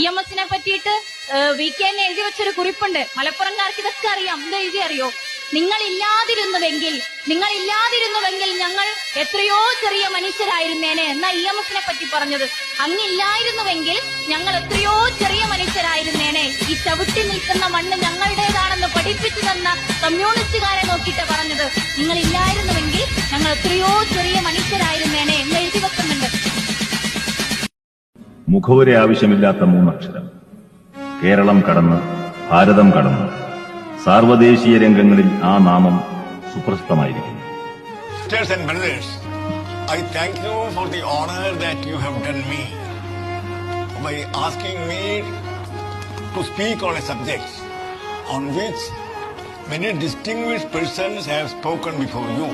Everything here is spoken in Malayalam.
ഇ എം എസിനെ പറ്റിയിട്ട് വി കെ എന്നെ എഴുതി വെച്ചൊരു കുറിപ്പുണ്ട്. മലപ്പുറംകാർക്ക് ഇതൊക്കെ അറിയാം. എന്ത് എഴുതി അറിയോ? നിങ്ങൾ ഇല്ലാതിരുന്നുവെങ്കിൽ നിങ്ങൾ ഇല്ലാതിരുന്നുവെങ്കിൽ ഞങ്ങൾ എത്രയോ ചെറിയ മനുഷ്യരായിരുന്നേനെ എന്നാ ഇ എം എസിനെ പറ്റി പറഞ്ഞത്. അങ്ങില്ലായിരുന്നുവെങ്കിൽ ഞങ്ങൾ എത്രയോ ചെറിയ മനുഷ്യരായിരുന്നേനെ. ഈ ചവിട്ടി നിൽക്കുന്ന മണ്ണ് ഞങ്ങളുടേതാണെന്ന് പഠിപ്പിച്ചു തന്ന കമ്മ്യൂണിസ്റ്റുകാരെ നോക്കിയിട്ട് പറഞ്ഞത്. നിങ്ങൾ ഇല്ലായിരുന്നുവെങ്കിൽ ഞങ്ങൾ എത്രയോ ചെറിയ മുഖവുര ആവശ്യമില്ലാത്ത മൂന്നക്ഷരം കേരളം കടന്ന് ഭാരതം കടന്ന് സാർവദേശീയ രംഗങ്ങളിൽ ആ നാമം സുപ്രസിദ്ധമായിരിക്കുന്നു Sisters and brothers, I thank you for the honor that you have done me by asking me to speak on a subject on which many distinguished persons have spoken before you.